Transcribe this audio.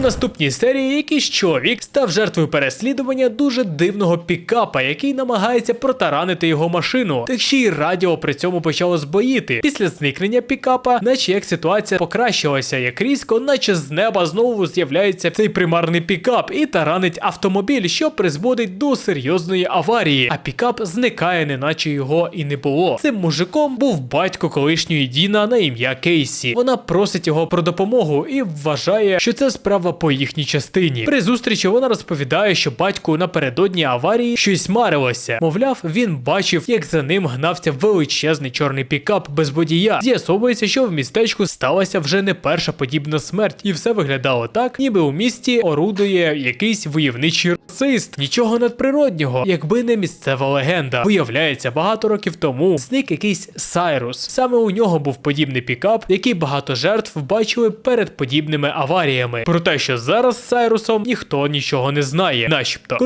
У наступній серії якийсь чоловік став жертвою переслідування дуже дивного пікапа, який намагається протаранити його машину. Так ще й радіо при цьому почало збоїти. Після зникнення пікапа, наче як ситуація покращилася, як різко, наче з неба знову з'являється цей примарний пікап і таранить автомобіль, що призводить до серйозної аварії. А пікап зникає, неначе його і не було. Цим мужиком був батько колишньої Діна на ім'я Кейсі. Вона просить його про допомогу і вважає, що це справа по їхній частині. При зустрічі вона розповідає, що батьку напередодні аварії щось марилося. Мовляв, він бачив, як за ним гнався величезний чорний пікап без водія. З'ясовується, що в містечку сталася вже не перша подібна смерть, і все виглядало так, ніби у місті орудує якийсь войовничий расист. Нічого надприроднього, якби не місцева легенда. Виявляється, багато років тому зник якийсь Сайрус. Саме у нього був подібний пікап, який багато жертв бачили перед подібними аваріями. Про те, що зараз з Сайрусом ніхто нічого не знає, начебто.